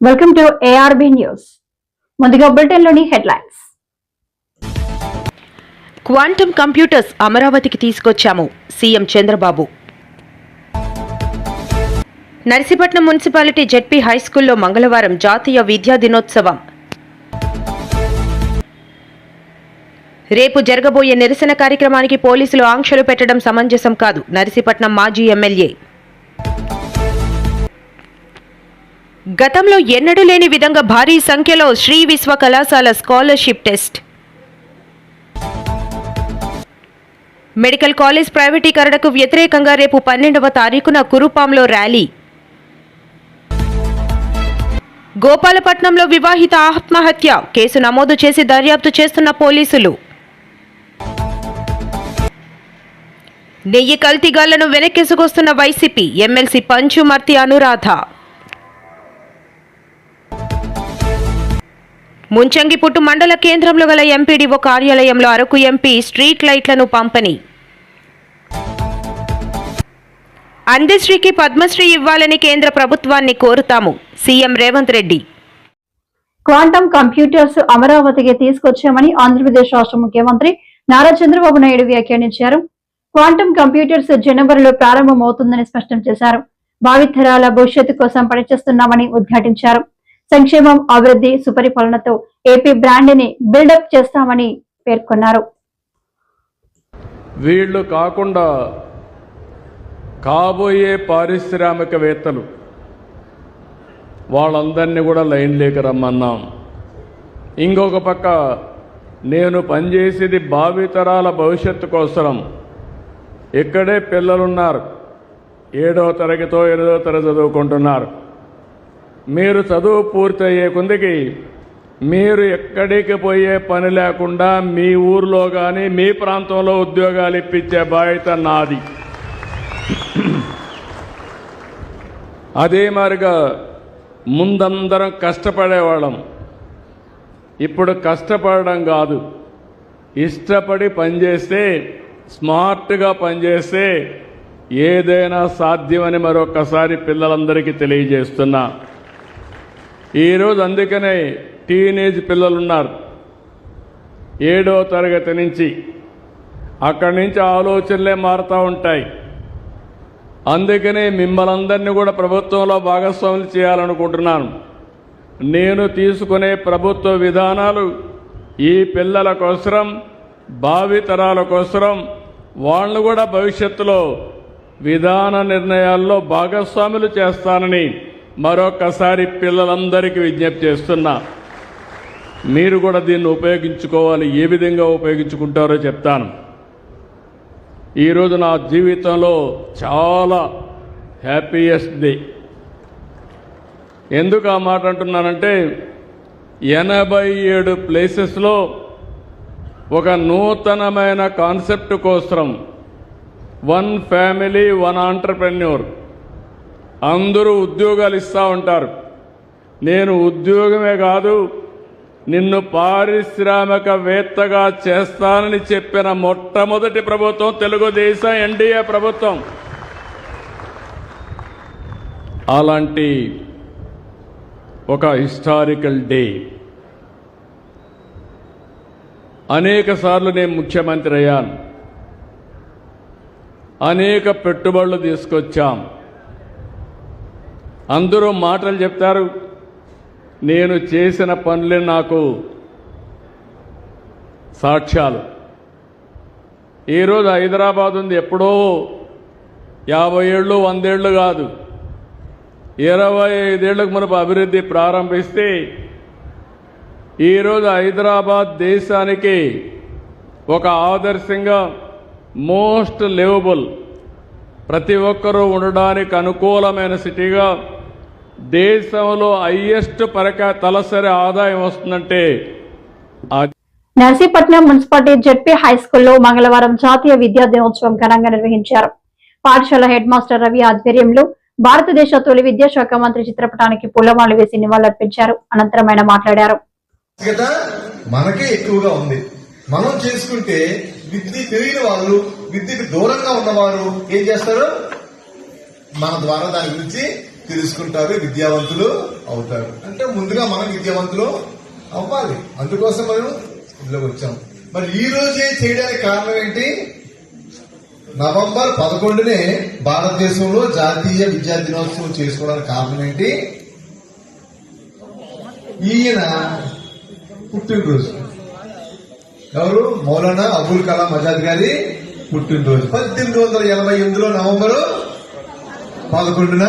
Welcome to ARB news ముందుగా బులెటిన్లోని headlines quantum computers అమరావతికి తీసుకొచ్చాము CM Chandrababu. Narsipatnam municipality ZP హైస్కూల్లో మంగళవారం జాతీయ విద్యా దినోత్సవం. రేపు జరగబోయే నిరసన కార్యక్రమానికి పోలీసులు ఆంక్షలు పెట్టడం సమంజసం కాదు. నర్సీపట్నం మాజీ ఎమ్మెల్యే. గతంలో ఎన్నడూ లేని విధంగా భారీ సంఖ్యలో శ్రీ విశ్వ కళాశాల స్కాలర్షిప్ టెస్ట్. మెడికల్ కాలేజ్ ప్రైవేటీకరణకు వ్యతిరేకంగా రేపు పన్నెండవ తారీఖున కురుపాంలో ర్యాలీ. గోపాలపట్నంలో వివాహిత ఆత్మహత్య. కేసు నమోదు చేసి దర్యాప్తు చేస్తున్న పోలీసులు. నెయ్యి కల్తీగాళ్ళను వెనక్కిసుకొస్తున్న వైసీపీ ఎమ్మెల్సీ పంచుమర్తి అనురాధ. ముంచంగిపుట్టు మండల కేంద్రంలో గల ఎంపీడీఓ కార్యాలయంలో అరకు ఎంపీ స్ట్రీట్ లైట్లను పంపిణీ. అందశ్రీకి పద్మశ్రీ ఇవ్వాలని కేంద్ర ప్రభుత్వాన్ని కోరుతాము. CM Revanth Reddy. Quantum computers అమరావతికి తీసుకొచ్చామని ఆంధ్రప్రదేశ్ రాష్ట్ర ముఖ్యమంత్రి నారా చంద్రబాబు నాయుడు వ్యాఖ్యానించారు. క్వాంటమ్ కంప్యూటర్స్ జనవరిలో ప్రారంభమవుతుందని స్పష్టం చేశారు. భావితరాల భవిష్యత్తు కోసం పనిచేస్తున్నామని ఉద్ఘాటించారు. సంక్షేమం అభివృద్ధి సుపరిపాలనతో ఏపీ బ్రాండ్ని బిల్డప్ చేస్తామని పేర్కొన్నారు. వీళ్ళు కాకుండా కాబోయే పారిశ్రామికవేత్తలు వాళ్ళందరినీ కూడా లైన్లోకి రమ్మన్నాం. ఇంకొక పక్క నేను పనిచేసేది భావితరాల భవిష్యత్తు కోసం ఇక్కడే పిల్లలున్నారు. ఏడవ తరగతో ఎనిమిదో తరగతి చదువుకుంటున్నారు. మీరు చదువు పూర్తయ్యే కొందికి మీరు ఎక్కడికి పోయే పని లేకుండా మీ ఊర్లో కానీ మీ ప్రాంతంలో ఉద్యోగాలు ఇప్పించే బాధ్యత నాది. అదే మారిగా ముందందరం కష్టపడేవాళ్ళం. ఇప్పుడు కష్టపడడం కాదు. ఇష్టపడి పనిచేస్తే స్మార్ట్గా పనిచేస్తే ఏదైనా సాధ్యమని మరొకసారి పిల్లలందరికీ తెలియజేస్తున్నా. ఈరోజు అందుకనే టీనేజ్ పిల్లలు ఉన్నారు ఏడో తరగతి నుంచి అక్కడి నుంచి ఆలోచనలే మారుతూ ఉంటాయి. అందుకనే మిమ్మల్ని కూడా ప్రభుత్వంలో భాగస్వాములు చేయాలనుకుంటున్నాను. నేను తీసుకునే ప్రభుత్వ విధానాలు ఈ పిల్లల కోసరం భావితరాల కోసరం వాళ్ళు కూడా భవిష్యత్తులో విధాన నిర్ణయాల్లో భాగస్వాములు చేస్తానని మరొకసారి పిల్లలందరికీ విజ్ఞప్తి చేస్తున్నా. మీరు కూడా దీన్ని ఉపయోగించుకోవాలి ఏ విధంగా ఉపయోగించుకుంటారో చెప్తాను. ఈరోజు నా జీవితంలో చాలా హ్యాపీయెస్ట్ డే ఎందుకు ఆ మాట అంటున్నానంటే ఎనభై ఏడు ప్లేసెస్లో ఒక నూతనమైన కాన్సెప్ట్ కోసం వన్ ఫ్యామిలీ వన్ ఆంటర్ప్రెన్యూర్. అందరూ ఉద్యోగాలు ఇస్తూ ఉంటారు. నేను ఉద్యోగమే కాదు నిన్ను పారిశ్రామికవేత్తగా చేస్తానని చెప్పిన మొట్టమొదటి ప్రభుత్వం తెలుగుదేశం ఎన్డీఏ ప్రభుత్వం. అలాంటి ఒక హిస్టారికల్ డే. అనేక సార్లు నేను ముఖ్యమంత్రి అయ్యాను. అనేక పెట్టుబడులు తీసుకొచ్చాం. అందరూ మాటలు చెప్తారు నేను చేసిన పనులే నాకు సాక్ష్యాలు. ఈరోజు హైదరాబాద్ ఉంది ఎప్పుడో యాభై ఏళ్ళు వందేళ్ళు కాదు. ఇరవై ఐదేళ్ళకు మనకు అభివృద్ధి ప్రారంభిస్తే ఈరోజు హైదరాబాద్ దేశానికి ఒక ఆదర్శంగా మోస్ట్ లివబుల్ ప్రతి ఒక్కరూ ఉండడానికి అనుకూలమైన సిటీగా దేశంలో హైయెస్ట్ పరక తలసరి ఆదాయం వస్తుందంటే నర్సీపట్నం మున్సిపాలిటీ జెడ్పీ హై స్కూల్లో మంగళవారం జాతీయ విద్యా దినోత్సవం ఘనంగా నిర్వహించారు. పాఠశాల హెడ్ మాస్టర్ రవి ఆధ్వర్యంలో భారతదేశ తొలి విద్యాశాఖ మంత్రి చిత్రపటానికి పూలమాలలు వేసి నివాళులర్పించారు. అనంతరం ఆయన మాట్లాడారు. ఆవశ్యకత మనకే ఎక్కువగా ఉంది. మనం చేసుకుంటే విద్య తెలియని వాళ్ళు విద్యకు దూరంగా ఉన్నవారు ఏం చేస్తారు? మన ద్వారా దాని గురించి తెలుసుకుంటారు విద్యావంతులు అవుతారు. అంటే ముందుగా మనం విద్యావంతులు అవ్వాలి. అందుకోసం మనం ఇందులోకి వచ్చాం. మరి ఈ రోజే చేయడానికి కారణం ఏంటి? నవంబర్ పదకొండునే భారతదేశంలో జాతీయ విద్యా దినోత్సవం చేసుకోవడానికి కారణం ఏంటి? ఈయన పుట్టినరోజు. ఎవరు? మౌలానా అబుల్ కలాం ఆజాద్ గారి పుట్టినరోజు. పద్దెనిమిది వందల ఎనభై ఎనిమిదిలో నవంబరు పదకొండున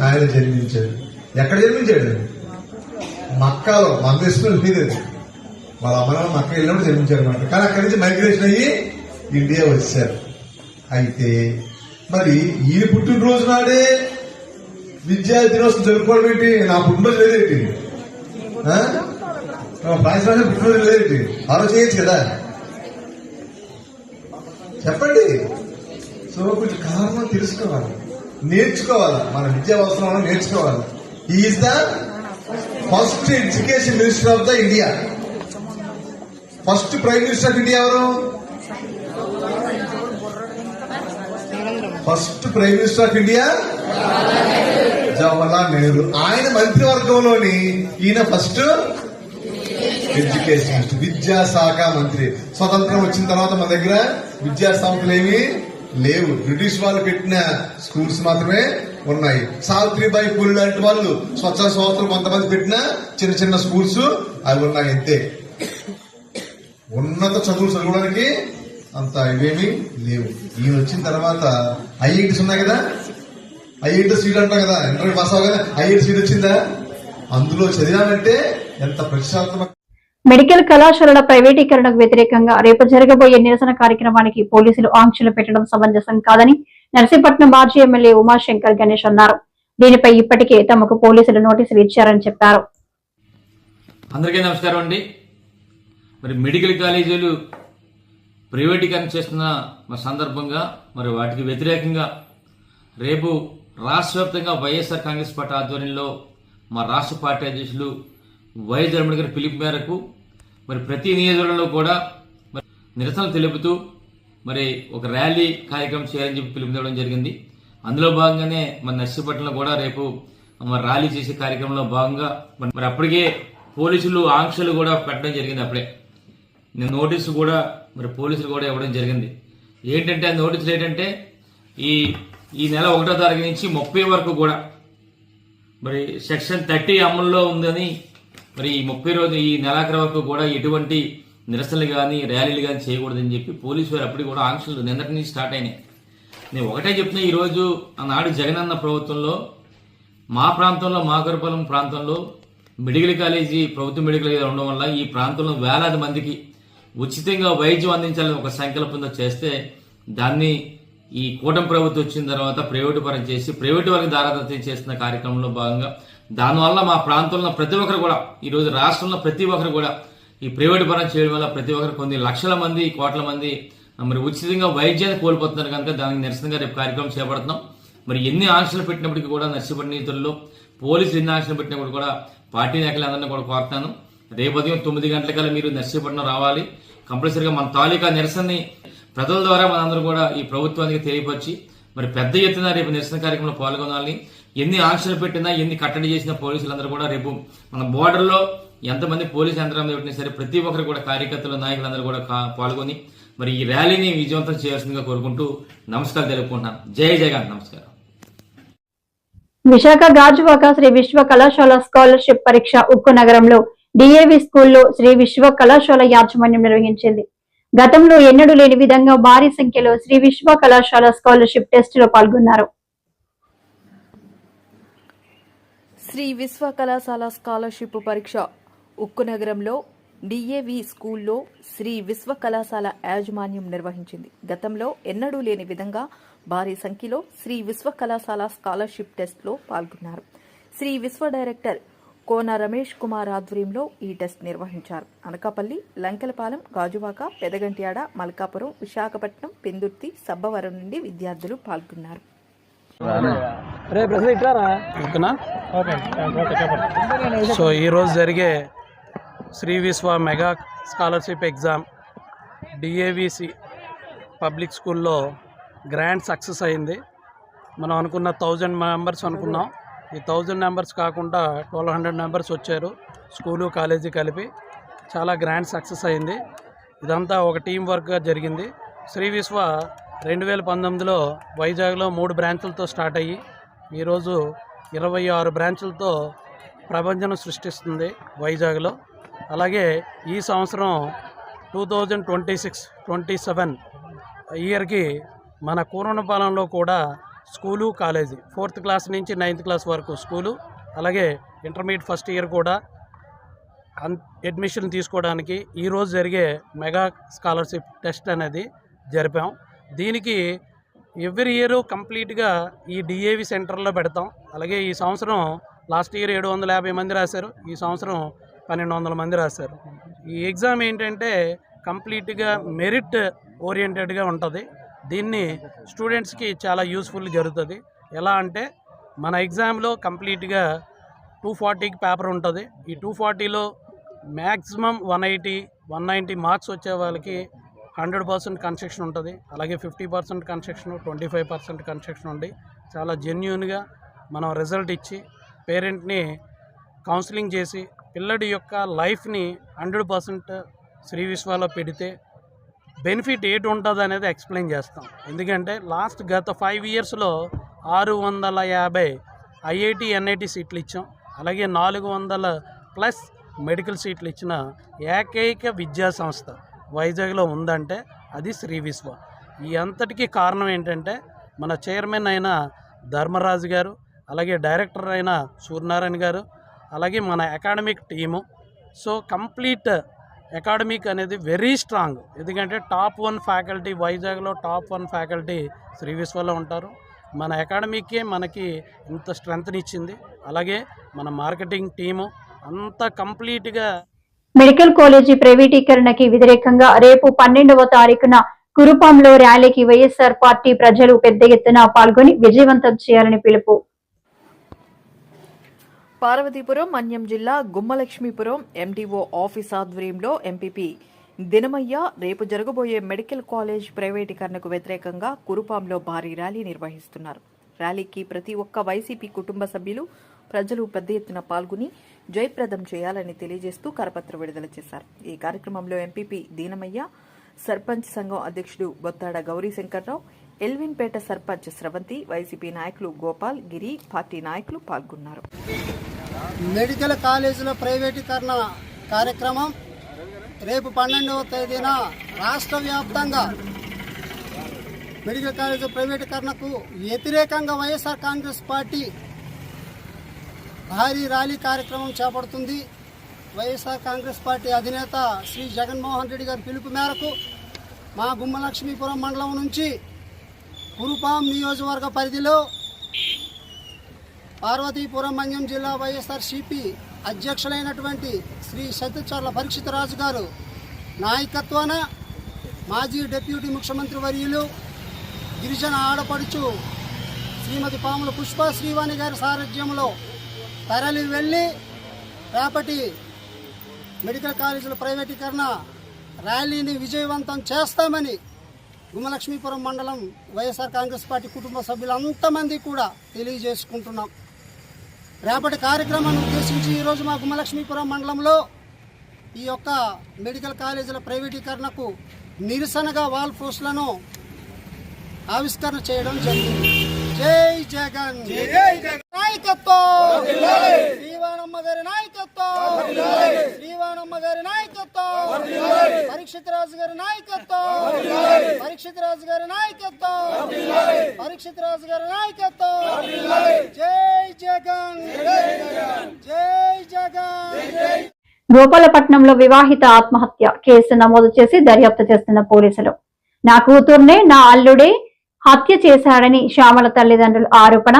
ఆయన జన్మించాడు. ఎక్కడ జన్మించాడు? మక్కాలో మన దేశంలో లేదు వాళ్ళ అమ్మ మక్క వెళ్ళినప్పుడు జన్మించారు అనమాట కానీ అక్కడి నుంచి మైగ్రేషన్ అయ్యి ఇండియా వచ్చారు. అయితే మరి ఈయన పుట్టినరోజు నాడే విద్యా దినోత్సవం జరుపుకోవడం ఏంటి? నా పుట్టినరోజు లేదేంటి? ఆ? నా పాయసం పుట్టినరోజు లేదేంటి ఆలోచన చేయొచ్చు కదా. చెప్పండి. సో కొంచెం కారణం తెలుసుకోవాలి. నేర్చుకోవాలి. మన విద్యా అవసరం నేర్చుకోవాలి. Is the first education minister of the India first prime minister of India ఎవరు? First prime minister of India Jawaharlal Nehru ఆయన మంత్రివర్గంలోని ఈయన ఫస్ట్ ఎడ్యుకేషన్ విద్యా విద్యాశాఖ మంత్రి. స్వతంత్రం వచ్చిన తర్వాత మన దగ్గర విద్యా సంస్థలు ఏమి లేవు. బ్రిటిష్ వాళ్ళు పెట్టిన స్కూల్స్ మాత్రమే ఉన్నాయి. సావిత్రిబాయి పూలు లాంటి వాళ్ళు స్వచ్ఛ సంస్థలు కొంతమంది పెట్టిన చిన్న చిన్న స్కూల్స్ అవి ఉన్నాయి అంతే. ఉన్నత చదువులు చదవడానికి అంత ఇవేమి లేవు. ఈయన వచ్చిన తర్వాత ఐఐటిస్ ఉన్నాయి కదా? ఐఐటి సీట్ అంటాం కదా? ఇంటర్వ్యూ పాస్ అవ్వగానే ఐఐటి సీట్ వచ్చిందా? అందులో చదివామంటే ఎంత ప్రతిష్టాత్మక మెడికల్ కళాశాలల ప్రైవేటీకరణకు వ్యతిరేకంగా రేపు జరగబోయే నిరసన కార్యక్రమానికి పోలీసులు ఆంక్షలు పెట్టడం సమంజసం కాదని నర్సీపట్నం మాజీ ఎమ్మెల్యే ఉమాశంకర్ గణేష్ అన్నారు. దీనిపై ఇప్పటికే తమకు పోలీసులు నోటీసులు ఇచ్చారని చెప్పారు. అందరికీ నమస్కారం అండి. మరి మెడికల్ కాలేజీలు ప్రైవేటీకరణ చేస్తున్న మరి సందర్భంగా మరి వాటికి వ్యతిరేకంగా రేపు రాష్ట్ర వ్యాప్తంగా వైఎస్ఆర్ కాంగ్రెస్ పార్టీ ఆధ్వర్యంలో మా రాష్ట్ర పార్టీ అధ్యక్షులు వైఎస్ జగన్మోహన్ గారి పిలుపు మేరకు మరి ప్రతి నియోజకవర్గంలో కూడా మరి నిరసనలు తెలుపుతూ మరి ఒక ర్యాలీ కార్యక్రమం చేయాలని చెప్పి పిలుపునివ్వడం జరిగింది. అందులో భాగంగానే మన నర్సీపట్నంలో కూడా రేపు మరి ర్యాలీ చేసే కార్యక్రమంలో భాగంగా మరి మరి అప్పటికే పోలీసులు ఆంక్షలు కూడా పెట్టడం జరిగింది అప్పుడే. నోటీసు కూడా మరి పోలీసులు కూడా ఇవ్వడం జరిగింది. ఏంటంటే ఆ నోటీసులు ఏంటంటే ఈ ఈ నెల ఒకటో తారీఖు నుంచి ముప్పై వరకు కూడా మరి సెక్షన్ థర్టీ అమల్లో ఉందని మరి ఈ ముప్పై రోజు ఈ నెలాఖరు వరకు కూడా ఎటువంటి నిరసనలు కానీ ర్యాలీలు కానీ చేయకూడదని చెప్పి పోలీసు వారు అప్పటికి కూడా ఆంక్షలు నిన్నటి నుంచి స్టార్ట్ అయినాయి. నేను ఒకటే చెప్తున్నా ఈరోజు ఆనాడు జగనన్న ప్రభుత్వంలో మా ప్రాంతంలో మాకరపాలెం ప్రాంతంలో మెడికల్ కాలేజీ ప్రభుత్వ మెడికల్ కాలేజీ ఉండడం వల్ల ఈ ప్రాంతంలో వేలాది మందికి ఉచితంగా వైద్యం అందించాలని ఒక సంకల్పంతో చేస్తే దాన్ని ఈ కూటమి ప్రభుత్వం వచ్చిన తర్వాత ప్రైవేటు పరం చేసి ప్రైవేటు వారికి దారాదత్తం చేస్తున్న కార్యక్రమంలో భాగంగా దానివల్ల మా ప్రాంతంలో ప్రతి ఒక్కరు కూడా ఈరోజు రాష్ట్రంలో ప్రతి ఒక్కరు కూడా ఈ ప్రైవేట్ పరం చేయడం వల్ల ప్రతి ఒక్కరు కొన్ని లక్షల మంది కోట్ల మంది మరి ఉచితంగా వైద్యాన్ని కోల్పోతున్నారు కనుక దానికి నిరసనగా రేపు కార్యక్రమం చేపడుతున్నాం. మరి ఎన్ని ఆంక్షలు పెట్టినప్పటికీ కూడా నర్సిపడి నీతుల్లో పోలీసులు ఎన్ని ఆంక్షలు పెట్టినప్పుడు కూడా పార్టీ నాయకులందరినీ కూడా కోరుతాను రేపు ఉదయం తొమ్మిది గంటలకల్లా మీరు నర్సీపట్నం రావాలి. కంపల్సరీగా మన తాలూకా నిరసనని ప్రజల ద్వారా మనందరూ కూడా ఈ ప్రభుత్వానికి తెలియపరిచి మరి పెద్ద ఎత్తున రేపు నిరసన కార్యక్రమంలో పాల్గొనాలని ఎన్ని ఆంక్షలు పెట్టినా ఎన్ని కట్టడి చేసిన పోలీసులందరూ కూడా రేపు మన బోర్డర్లో ఎంతమంది పోలీసు యంత్రాంగం పెట్టినా సరే ప్రతి ఒక్కరు కూడా కార్యకర్తలు నాయకులందరూ కూడా పాల్గొని మరి ఈ ర్యాలీని విజయవంతం చేయాల్సిందిగా కోరుకుంటూ నమస్కారం తెలుపుకుంటున్నాను జై జగన్ నమస్కారం. విశాఖ గాజువాక శ్రీ విశ్వ కళాశాల స్కాలర్షిప్ పరీక్ష ఉక్కు నగరంలో డిఏవి స్కూల్లో శ్రీ విశ్వ కళాశాల యాజమాన్యం నిర్వహించింది. గతంలో ఎన్నడూ లేని విధంగా భారీ సంఖ్యలో శ్రీ విశ్వ కళాశాల స్కాలర్షిప్ టెస్టులో పాల్గొన్నారు. శ్రీ విశ్వ కళాశాల స్కాలర్షిప్ పరీక్ష. ఉక్కు నగరంలో డిఏవి స్కూల్లో శ్రీ విశ్వ కళాశాల యాజమాన్యం నిర్వహించింది. గతంలో ఎన్నడూ లేని విధంగా భారీ సంఖ్యలో శ్రీ విశ్వ కళాశాల స్కాలర్షిప్ టెస్ట్లో పాల్గొన్నారు. శ్రీ విశ్వ డైరెక్టర్ కోన రమేష్ కుమార్ ఆధ్వర్యంలో ఈ టెస్ట్ నిర్వహించారు. అనకాపల్లి లంకెలపాలెం గాజువాక పెదగంట్యాడ మల్కాపురం విశాఖపట్నం పెందుర్తి సబ్బవరం నుండి విద్యార్థులు పాల్గొన్నారు. సో ఈరోజు జరిగే Shri Vishwa mega scholarship exam DAVC public స్కూల్లో గ్రాండ్ సక్సెస్ అయింది. మనం అనుకున్న థౌజండ్ మెంబర్స్ అనుకున్నాం. ఈ థౌజండ్ మెంబర్స్ కాకుండా ట్వెల్వ్ హండ్రెడ్ మెంబర్స్ వచ్చారు స్కూలు కాలేజీ కలిపి. చాలా గ్రాండ్ సక్సెస్ అయింది. ఇదంతా ఒక టీం వర్క్గా జరిగింది. శ్రీ విశ్వ రెండు వేల పంతొమ్మిదిలో వైజాగ్లో మూడు బ్రాంచులతో స్టార్ట్ అయ్యి ఈరోజు ఇరవై ఆరు బ్రాంచులతో ప్రపంచం సృష్టిస్తుంది వైజాగ్లో. అలాగే ఈ సంవత్సరం two thousand twenty six twenty seven ఇయర్కి మన కూరణపాలెంలో కూడా స్కూలు కాలేజీ ఫోర్త్ క్లాస్ నుంచి నైన్త్ క్లాస్ వరకు స్కూలు అలాగే ఇంటర్మీడియట్ ఫస్ట్ ఇయర్ కూడా అన్ అడ్మిషన్ తీసుకోవడానికి ఈరోజు జరిగే మెగా స్కాలర్షిప్ టెస్ట్ అనేది జరిపాం. దీనికి ఎవ్రీ ఇయర్ కంప్లీట్గా ఈ డిఏవి సెంటర్లో పెడతాం. అలాగే ఈ సంవత్సరం లాస్ట్ ఇయర్ ఏడు వందల యాభై మంది రాశారు. ఈ సంవత్సరం పన్నెండు వందల మంది రాశారు. ఈ ఎగ్జామ్ ఏంటంటే కంప్లీట్గా మెరిట్ ఓరియంటెడ్గా ఉంటుంది. దీన్ని స్టూడెంట్స్కి చాలా యూస్ఫుల్ జరుగుతుంది. ఎలా అంటే మన ఎగ్జామ్లో కంప్లీట్గా టూ ఫార్టీకి పేపర్ ఉంటుంది. ఈ two ఫార్టీలో maximum one eighty one ninety marks వచ్చే వాళ్ళకి హండ్రెడ్ పర్సెంట్ కన్స్ట్రక్షన్ ఉంటుంది. అలాగే fifty percent construction twenty five percent construction ఉండి చాలా జెన్యున్గా మనం రిజల్ట్ ఇచ్చి పేరెంట్ని కౌన్సిలింగ్ చేసి పిల్లడి యొక్క లైఫ్ని హండ్రెడ్ పర్సెంట్ శ్రీ విశ్వాలో పెడితే బెనిఫిట్ ఏటు ఉంటుంది అనేది ఎక్స్ప్లెయిన్ చేస్తాం. ఎందుకంటే లాస్ట్ గత ఫైవ్ ఇయర్స్లో ఆరు వందల యాభై ఐఐటి ఎన్ఐటి సీట్లు ఇచ్చాం. అలాగే నాలుగు వందల ప్లస్ మెడికల్ సీట్లు ఇచ్చిన ఏకైక విద్యా సంస్థ. వైజాగ్లో ఉందంటే అది శ్రీ విశ్వ. ఈ అంతటికీ కారణం ఏంటంటే మన చైర్మన్ అయిన ధర్మరాజు గారు అలాగే డైరెక్టర్ అయిన సూర్యనారాయణ గారు అలాగే మన academic team. So complete academic అనేది వెరీ స్ట్రాంగ్. ఎందుకంటే టాప్ వన్ ఫ్యాకల్టీ వైజాగ్లో టాప్ వన్ ఫ్యాకల్టీ శ్రీ విశ్వలో ఉంటారు. మన అకాడమీకే మనకి ఇంత స్ట్రెంగ్త్నిచ్చింది అలాగే మన మార్కెటింగ్ టీము అంతా కంప్లీట్గా మెడికల్ కాలేజీ ప్రైవేటీకరణకి వ్యతిరేకంగా రేపు పన్నెండవ తారీఖున కురుపాంలో ర్యాలీకి వైఎస్ఆర్ పార్టీ ప్రజలు పెద్ద ఎత్తున పాల్గొని విజయవంతం చేయాలని పిలుపు. పార్వతీపురం మన్యం జిల్లా గుమ్మలక్ష్మీపురం ఎండిఓ ఆఫీస్ ఆధ్వర్యంలో ఎంపీపీ దినమయ్య రేపు జరగబోయే మెడికల్ కాలేజ్ ప్రైవేటీకరణకు వ్యతిరేకంగా కురుపాంలో భారీ ర్యాలీ నిర్వహిస్తున్నారు. ర్యాలీకి ప్రతి ఒక్క వైసీపీ కుటుంబ సభ్యులు ప్రజలు పెద్ద ఎత్తున పాల్గొని జయప్రదం చేయాలని తెలియజేస్తూ కరపత్ర విడుదల చేశారు. ఈ కార్యక్రమంలో ఎంపీపీ దీనమయ్య సర్పంచ్ సంఘం అధ్యక్షుడు బొత్తాడ గౌరీశంకర్రావు ఎల్విన్పేట సర్పంచ్ స్రవంతి వైసీపీ నాయకులు గోపాల్ గిరి పార్టీ నాయకులు పాల్గొన్నారు. మెడికల్ కాలేజీల ప్రైవేటీకరణ కార్యక్రమం రేపు పన్నెండవ తేదీన రాష్ట్ర వ్యాప్తంగా మెడికల్ కాలేజీ ప్రైవేటీకరణకు వ్యతిరేకంగా వైఎస్ఆర్ కాంగ్రెస్ పార్టీ భారీ ర్యాలీ కార్యక్రమం చేపడుతుంది. వైఎస్ఆర్ కాంగ్రెస్ పార్టీ అధినేత శ్రీ జగన్మోహన్ రెడ్డి గారి పిలుపు మేరకు మా గుమ్మలక్ష్మీపురం మండలం నుంచి కురుపాం నియోజకవర్గ పరిధిలో పార్వతీపురం మన్యం జిల్లా వైఎస్ఆర్ సిపి అధ్యక్షులైనటువంటి శ్రీ సత్యచర్ల పరీక్షితరాజు గారు నాయకత్వాన మాజీ డిప్యూటీ ముఖ్యమంత్రి వర్యులు గిరిజన ఆడపడుచు శ్రీమతి పాముల పుష్ప శ్రీవాణి గారి సారథ్యంలో తరలి వెళ్ళి రేపటి మెడికల్ కాలేజీల ప్రైవేటీకరణ ర్యాలీని విజయవంతం చేస్తామని గుమలక్ష్మీపురం మండలం వైఎస్ఆర్ కాంగ్రెస్ పార్టీ కుటుంబ సభ్యులంతమంది కూడా తెలియజేసుకుంటున్నాం. రేపటి కార్యక్రమాన్ని ఉద్దేశించి ఈరోజు మా గుమలక్ష్మీపురం మండలంలో ఈ యొక్క మెడికల్ కాలేజీల ప్రైవేటీకరణకు నిరసనగా వాల్ పోస్టులను ఆవిష్కరణ చేయడం జరిగింది. జై జగన్. నాయకత్వం. శ్రీవాణమ్మ గారి నాయకత్వం. శ్రీవాణమ్మ గారి నాయకత్వం. పరీక్షిత్ రాజు గారి నాయకత్వం. పరీక్షిత్ రాజు గారి నాయకత్వం. పరీక్షిత్ రాజు గారి నాయకత్వం. జై జగన్. జై జగన్. గోపాలపట్నంలో వివాహిత ఆత్మహత్య కేసు నమోదు చేసి దర్యాప్తు చేస్తున్న పోలీసులు. నా కూతుర్నే నా అల్లుడే హత్య చేశాడని శ్యామల తల్లిదండ్రుల ఆరోపణ.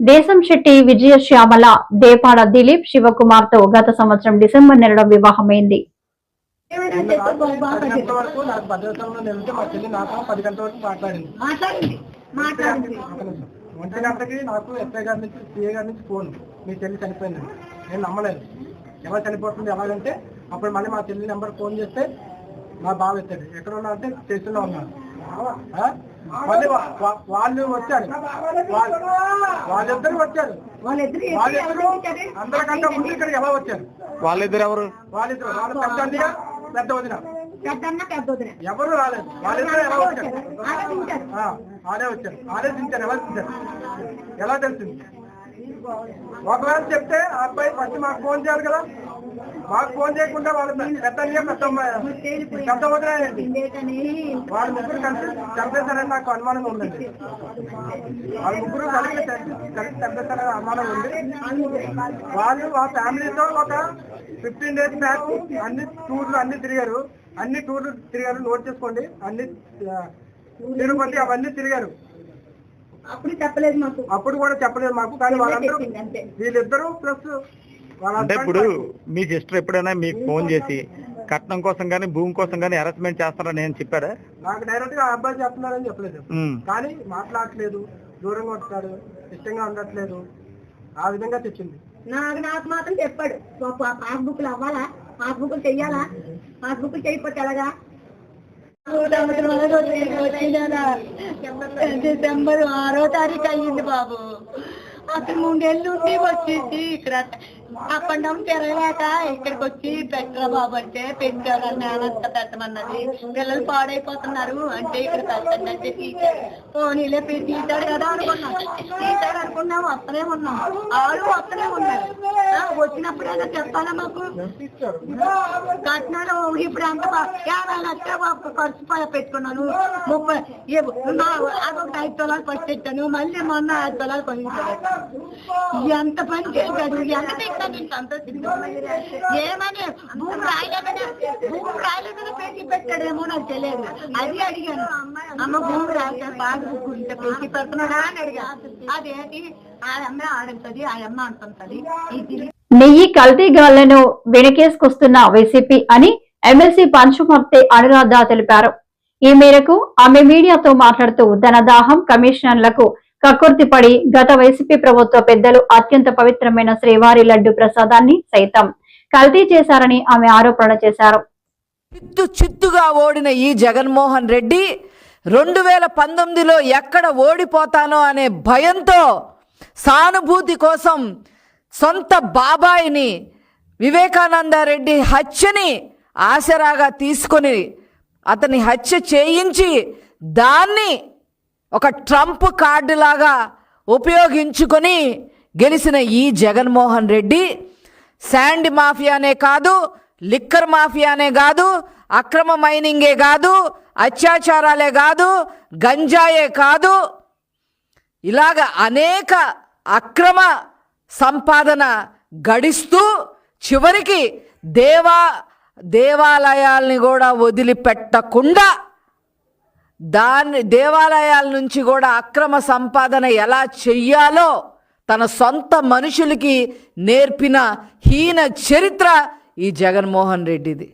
దేశం శెట్టి విజయ శ్యామల దేపాడ దిలీప్ శివకుమార్తో గత సంవత్సరం డిసెంబర్ నెలలో వివాహమైంది. ఒంటి గంటకి నాకు ఎస్ఐ గారి నుంచి సిఏ గారి నుంచి ఫోన్. మీ చెల్లి చనిపోయింది నేను నమ్మలేదు. ఎవరు చనిపోతుంది ఎలాగంటే అప్పుడు మళ్ళీ మా చెల్లి నెంబర్ ఫోన్ చేస్తే మా బావ ఎత్తాడు. ఎక్కడ ఉన్నా అంటే స్టేషన్లో ఉన్నాను? మళ్ళీ వాళ్ళు వచ్చారు. వాళ్ళిద్దరు వచ్చారు. వాళ్ళిద్దరు వాళ్ళిద్దరు అందరికంటే ముందు ఇక్కడికి ఎలా వచ్చారు? వాళ్ళిద్దరు ఎవరు వాళ్ళిద్దరు. వాళ్ళ పెద్ద పెద్ద వదిన. పెద్దన్న పెద్ద వదిన. ఎవరు రాలేదు. వాళ్ళిద్దరు ఎలా వచ్చారు? ఆడే వచ్చారు. ఆడే ఎలా దించారు ఎలా తెలిసింది? ఒకవేళ చెప్తే ఆ అబ్బాయి ఫస్ట్ మాకు ఫోన్ చేయాలి కదా. మాకు ఫోన్ చేయకుండా వాళ్ళ పెద్ద వాళ్ళ ముగ్గురు కలిసి చంపేశారని నాకు అనుమానం ఉందండి వాళ్ళ ముగ్గురు కలిసి కలిసి చంపేశారని అనుమానం ఉంది. వాళ్ళు ఆ ఫ్యామిలీతో ఒక ఫిఫ్టీన్ డేస్ బ్యాక్ అన్ని టూర్లు అన్ని తిరిగారు. అన్ని టూర్లు తిరిగారు. నోట్ చేసుకోండి. అన్ని తిరుపతి అవన్నీ తిరిగారు. అప్పుడు చెప్పలేదు మాకు. అప్పుడు కూడా చెప్పలేదు మాకు. కానీ వాళ్ళందరూ వీళ్ళిద్దరూ ప్లస్ అంటే ఇప్పుడు. మీ సిస్టర్ ఎప్పుడైనా మీకు ఫోన్ చేసి కట్నం కోసం కానీ భూమి కోసం కానీ హెరాస్మెంట్ చేస్తారని నేను చెప్పాడా నాకు డైరెక్ట్గా అబ్బాయి చెప్తున్నారని చెప్పలేదు. కానీ మాట్లాడట్లేదు దూరంగా ఉంటాడు ఇష్టంగా ఉండట్లేదు. ఆ విధంగా తెచ్చింది. నాకు నాకు మాత్రం చెప్పాడు. పాస్బుక్లు అవ్వాలా? పాస్బుక్లు చెయ్యాలా? పాస్బుక్లు చేయకపోతే ఎలాగా? డిసెంబర్ ఆరో తారీఖు అయ్యింది బాబు. అసలు మూడేళ్ళు ఉండి వచ్చేసి ఇక్కడ అప్ అండ్ డౌన్ తిరగలేక ఇక్కడికి వచ్చి పెట్టరా బాబు అంటే పెట్టారు నేనంతా పెట్టమన్నది. పిల్లలు పాడైపోతున్నారు. అంటే ఇక్కడ పెట్టండి అంటే పోనీలే తీసాడు కదా అనుకున్నాం. తీసాడు అనుకున్నాం వస్తనే ఉన్నాం. ఆరు వస్తనే ఉన్నారు. వచ్చినప్పుడైనా చెప్పాలా మాకు? కట్నాలు ఇప్పుడు అంత యాభై లక్షలు ఖర్చు పెట్టుకున్నాను. ముప్పై అదొక ఐదు తొలాలు ఫస్ట్ మళ్ళీ మొన్న ఐదు తొలాలు పని ఎంత పని చేశాడు ఎంత తింటా నేను సంతోషిస్తాను ఏమని? భూమి రాయలేదని భూమి రాయలేదని పెట్టి పెట్టాడేమో నాకు తెలియదు అది అడిగాను. అమ్మ భూమి రాశారు బాగా ఇంత పెట్టి పెడుతున్నాడా అని అడిగా అదేంటి? ఆ అమ్మ ఆడుతుంది ఆ అమ్మ అంటుంటది. ఇది నెయ్యి కల్తీ గాళ్ళను వెనకేసుకొస్తున్న వైసీపీ అని ఎమ్మెల్సీ పంచుమర్తి అనురాధ తెలిపారు. ఈ మేరకు ఆమె మీడియాతో మాట్లాడుతూ ధనదాహం కమిషనర్లకు కక్కుర్తిపడి గత వైసీపీ ప్రభుత్వ పెద్దలు అత్యంత పవిత్రమైన శ్రీవారి లడ్డు ప్రసాదాన్ని సైతం కల్తీ చేశారని ఆమె ఆరోపణ చేశారు. చిత్తు చిత్తుగా ఓడిన ఈ జగన్మోహన్ రెడ్డి రెండు వేల పంతొమ్మిదిలో ఎక్కడ ఓడిపోతానో అనే భయంతో సానుభూతి కోసం సొంత బాబాయిని వివేకానంద రెడ్డి హత్యని ఆసరాగా తీసుకొని అతని హత్య చేయించి దాన్ని ఒక ట్రంప్ కార్డు లాగా ఉపయోగించుకొని గెలిచిన ఈ జగన్మోహన్ రెడ్డి శాండ్ మాఫియానే కాదు లిక్కర్ మాఫియానే కాదు అక్రమ మైనింగే కాదు అత్యాచారాలే కాదు గంజాయే కాదు. ఇలాగ అనేక అక్రమ సంపాదన గడిస్తూ చివరికి దేవా దేవాలయాల్ని కూడా వదిలిపెట్టకుండా దాన్ని దేవాలయాల నుంచి కూడా అక్రమ సంపాదన ఎలా చెయ్యాలో తన సొంత మనుషులకి నేర్పిన హీన చరిత్ర ఈ జగన్మోహన్ రెడ్డిది.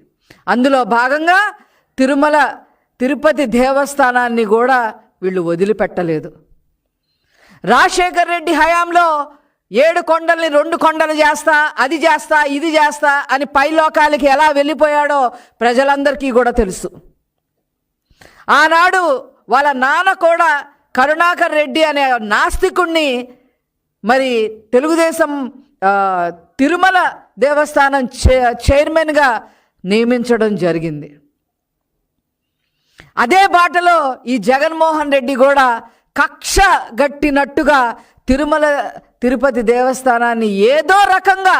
అందులో భాగంగా తిరుమల తిరుపతి దేవస్థానాన్ని కూడా వీళ్ళు వదిలిపెట్టలేదు. రాజశేఖర్ రెడ్డి హయాంలో ఏడు కొండల్ని రెండు కొండలు చేస్తా అది చేస్తా ఇది చేస్తా అని పైలోకాలకి ఎలా వెళ్ళిపోయాడో ప్రజలందరికీ కూడా తెలుసు. ఆనాడు వాళ్ళ నాన్న కూడా కరుణాకర్ రెడ్డి అనే నాస్తికుణ్ణి మరి తెలుగుదేశం తిరుమల దేవస్థానం చే చైర్మన్గా నియమించడం జరిగింది. అదే బాటలో ఈ జగన్మోహన్ రెడ్డి కూడా కక్ష గట్టినట్టుగా తిరుమల తిరుపతి దేవస్థానాన్ని ఏదో రకంగా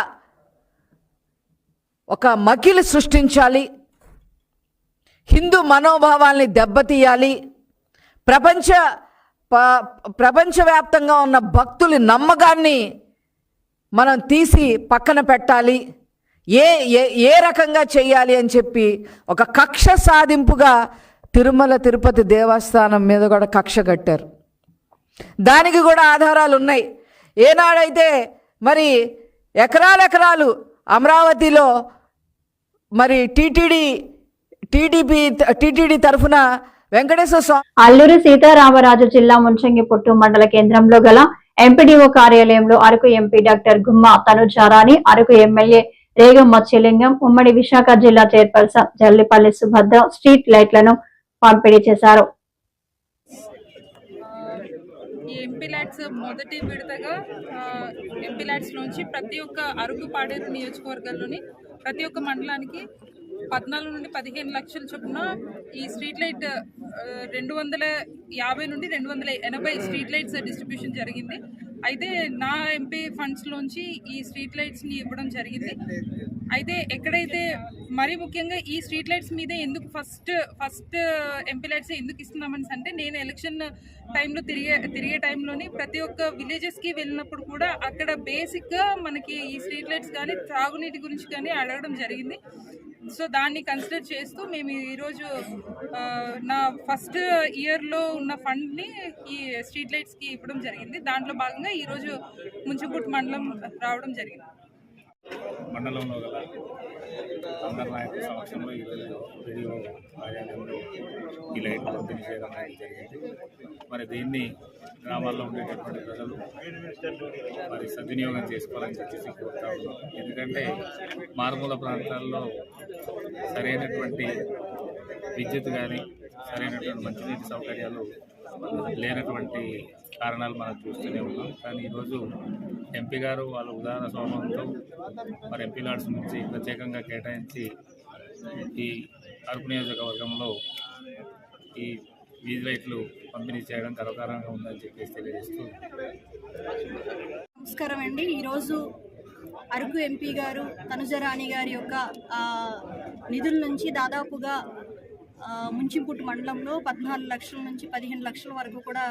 ఒక మకిలి సృష్టించాలి హిందూ మనోభావాల్ని దెబ్బతీయాలి. ప్రపంచ ప- ప్రపంచవ్యాప్తంగా ఉన్న భక్తుల నమ్మకాన్ని మనం తీసి పక్కన పెట్టాలి. ఏ ఏ ఏ రకంగా చేయాలి అని చెప్పి ఒక కక్ష సాధింపుగా తిరుమల తిరుపతి దేవస్థానం మీద కూడా కక్ష కట్టారు. దానికి కూడా ఆధారాలు ఉన్నాయి. ఏనాడైతే మరి ఎకరాల ఎకరాలు అమరావతిలో మరి టీటీడీ టీడీపీ టీటీడీ తరఫున వెంకటేశ్వర స్వామి అల్లూరి సీతారామరాజు జిల్లా ముంచంగిపుట్టు మండల కేంద్రంలో గల ఎంపీడీఓ కార్యాలయంలో Araku MP doctor Gumma Tanujarani Araku MLA Regam Matsyalingam ఉమ్మడి విశాఖ జిల్లా చైర్పర్సన్ జల్లిపల్లి సుభద్ర స్ట్రీట్ లైట్లను పంపిణీ చేశారు. ఈ ఎంపీ ల్యాడ్స్ మొదటి విడతగా ఎంపీ ల్యాడ్స్ నుంచి ప్రతి ఒక్క అరకు పాడేరు నియోజకవర్గంలోని ప్రతి ఒక్క మండలానికి పద్నాలుగు నుండి పదిహేను లక్షల చొప్పున ఈ స్ట్రీట్ లైట్ రెండు వందల యాభై నుండి రెండు వందల ఎనభై స్ట్రీట్ లైట్స్ డిస్ట్రిబ్యూషన్ జరిగింది. అయితే నా ఎంపీ ఫండ్స్లోంచి ఈ స్ట్రీట్ లైట్స్ని ఇవ్వడం జరిగింది. అయితే ఎక్కడైతే మరీ ముఖ్యంగా ఈ స్ట్రీట్ లైట్స్ మీదే ఎందుకు ఫస్ట్ ఫస్ట్ ఎంపీ లైట్స్ ఎందుకు ఇస్తున్నామని అంటే నేను ఎలక్షన్ టైంలో తిరిగే తిరిగే టైంలోని ప్రతి ఒక్క విలేజెస్కి వెళ్ళినప్పుడు కూడా అక్కడ బేసిక్గా మనకి ఈ స్ట్రీట్ లైట్స్ కానీ త్రాగునీటి గురించి కానీ అడగడం జరిగింది. సో దాన్ని కన్సిడర్ చేస్తూ మేము ఈరోజు నా ఫస్ట్ ఇయర్లో ఉన్న ఫండ్ని ఈ స్ట్రీట్ లైట్స్కి ఇవ్వడం జరిగింది. దాంట్లో భాగంగా ఈరోజు ముంచుపుట్ మండలం రావడం జరిగింది. మండలంలో గల అందరి నాయకుల సమక్షంలో ఈరోజు రేడియో కార్యాలయంలో ఈ లైట్ పంపిణీ చేయడం అనేది జరిగింది. మరి దీన్ని గ్రామాల్లో ఉండేటటువంటి ప్రజలు మరి సద్వినియోగం చేసుకోవాలని చెప్పేసి కోరుతా ఉన్నాం. ఎందుకంటే మారుమూల ప్రాంతాల్లో సరైనటువంటి విద్యుత్ కానీ సరైనటువంటి మంచినీటి సౌకర్యాలు లేనటువంటి కారణాలు మనం చూస్తూనే ఉన్నాం. కానీ ఈరోజు ఎంపీ గారు వాళ్ళ ఉదాహరణ స్వభావంతో మరి ఎంపీ లాడ్స్ నుంచి ప్రత్యేకంగా కేటాయించి ఈ అరకు నియోజకవర్గంలో ఈ వీధి లైట్లు పంపిణీ చేయడం గర్వకారంగా ఉందని చెప్పేసి తెలియజేస్తూ నమస్కారం అండి. ఈరోజు అరకు ఎంపీ గారు తనుజరాణి గారి యొక్క నిధుల నుంచి దాదాపుగా ముంచింపుట్టు మండలంలో పద్నాలుగు లక్షల నుంచి పదిహేను లక్షల వరకు కూడా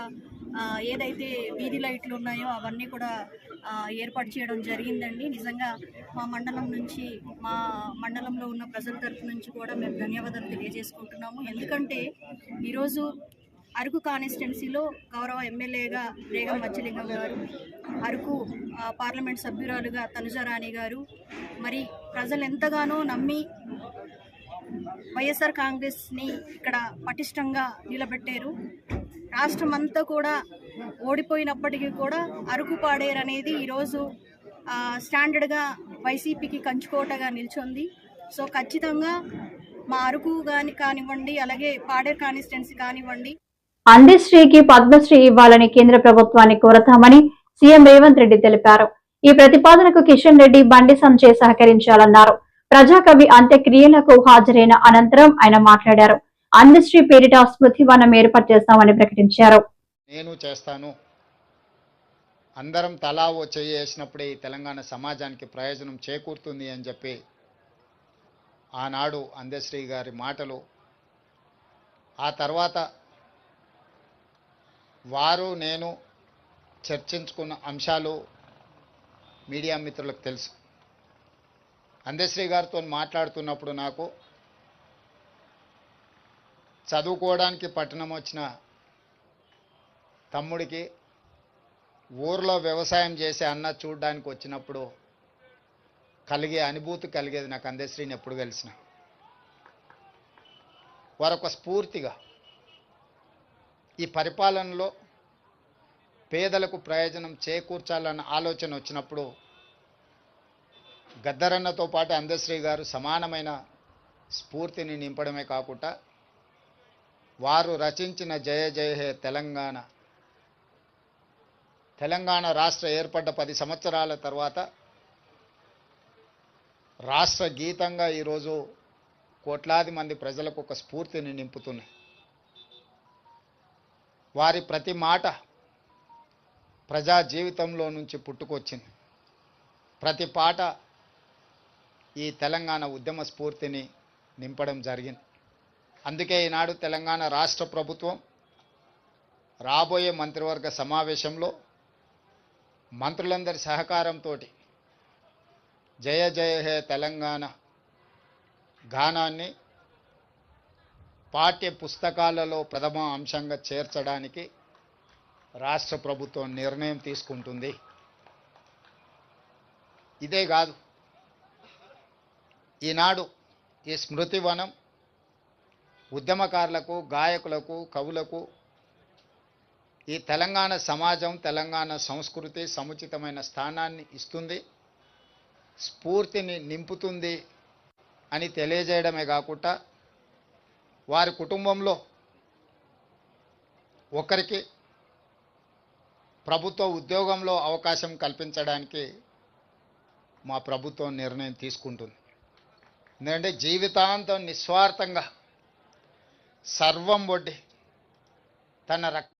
ఏదైతే వీధి లైట్లు ఉన్నాయో అవన్నీ కూడా ఏర్పాటు చేయడం జరిగిందండి. నిజంగా మా మండలం నుంచి మా మండలంలో ఉన్న ప్రజల తరఫు నుంచి కూడా మేము ధన్యవాదాలు తెలియజేసుకుంటున్నాము. ఎందుకంటే ఈరోజు అరకు కాన్స్టిట్యున్సీలో గౌరవ ఎమ్మెల్యేగా రేగం మచ్చలింగం గారు అరకు పార్లమెంట్ సభ్యురాలుగా తనుజారాణి గారు మరి ప్రజలు ఎంతగానో నమ్మి వైఎస్ఆర్ కాంగ్రెస్ని ఇక్కడ పటిష్టంగా నిలబెట్టారు. రాష్ట్రం అంతా కూడా ఓడిపోయినప్పటికీ కూడా అరకు పాడేరు అనేది ఈరోజు ఆ, స్టాండర్డ్గా వైసీపీకి కంచుకోటగా నిల్చుంది. సో ఖచ్చితంగా మా అరకు కానీ కానివ్వండి అలాగే పాడేరు కాన్స్టిట్యున్సీ కానివ్వండి. అందశ్రీకి పద్మశ్రీ ఇవ్వాలని కేంద్ర ప్రభుత్వాన్ని కోరతామని సీఎం రేవంత్ రెడ్డి తెలిపారు. ఈ ప్రతిపాదనకు కిషన్ రెడ్డి బండి సంజయ్ సహకరించాలన్నారు. ప్రజాకవి అంత్యక్రియలకు హాజరైన అనంతరం ఆయన మాట్లాడారు. అందశ్రీ పేరిట స్మృతివనం ఏర్పాటు చేస్తామని ప్రకటించారు. నేను చేస్తాను. అందరం తలా ఓ చెయ్యి వేసినప్పుడే ఈ తెలంగాణ సమాజానికి ప్రయోజనం చేకూరుతుంది అని చెప్పి ఆనాడు అందశ్రీ గారి మాటలు. ఆ తర్వాత వారు నేను చర్చించుకున్న అంశాలు మీడియా మిత్రులకు తెలుసు. అందశ్రీ గారితో మాట్లాడుతున్నప్పుడు నాకు చదువుకోవడానికి పట్టణం వచ్చిన తమ్ముడికి ఊర్లో వ్యవసాయం చేసే అన్న చూడడానికి వచ్చినప్పుడు కలిగే అనుభూతి కలిగేది నాకు అందశ్రీని ఎప్పుడు కలిసిన వారొక స్ఫూర్తిగా ఈ పరిపాలనలో పేదలకు ప్రయోజనం చేకూర్చాలన్న ఆలోచన వచ్చినప్పుడు గద్దరన్నతో పాటు అందశ్రీ గారు సమానమైన స్ఫూర్తిని నింపడమే కాకుండా వారు రచించిన జయ జయ హే తెలంగాణ తెలంగాణ రాష్ట్ర ఏర్పడ్డ పది సంవత్సరాల తర్వాత రాష్ట్ర గీతంగా ఈరోజు కోట్లాది మంది ప్రజలకు ఒక స్ఫూర్తిని నింపుతున్నాయి. వారి ప్రతి మాట ప్రజా జీవితంలో నుంచి పుట్టుకొచ్చింది. ప్రతి పాట ఈ తెలంగాణ ఉద్యమ స్ఫూర్తిని నింపడం జరిగింది. అందుకే ఈనాడు తెలంగాణ రాష్ట్ర ప్రభుత్వం రాబోయే మంత్రివర్గ సమావేశంలో మంత్రులందరి సహకారంతో జయ జయ హే తెలంగాణ గానాన్ని పాఠ్య పుస్తకాలలో ప్రథమ అంశంగా చేర్చడానికి రాష్ట్ర ప్రభుత్వం నిర్ణయం తీసుకుంటుంది. ఇదే కాదు ఈనాడు ఈ స్మృతివనం ఉద్యమకారులకు గాయకులకు కవులకు ఈ తెలంగాణ సమాజం తెలంగాణ సంస్కృతి సముచితమైన స్థానాన్ని ఇస్తుంది స్ఫూర్తిని నింపుతుంది అని తెలియజేయడమే కాకుండా వారి కుటుంబంలో ఒకరికి ప్రభుత్వ ఉద్యోగంలో అవకాశం కల్పించడానికి మా ప్రభుత్వం నిర్ణయం తీసుకుంటుంది. ఎందుకంటే జీవితాంతం నిస్వార్థంగా సర్వం వడ్డి తన రక్త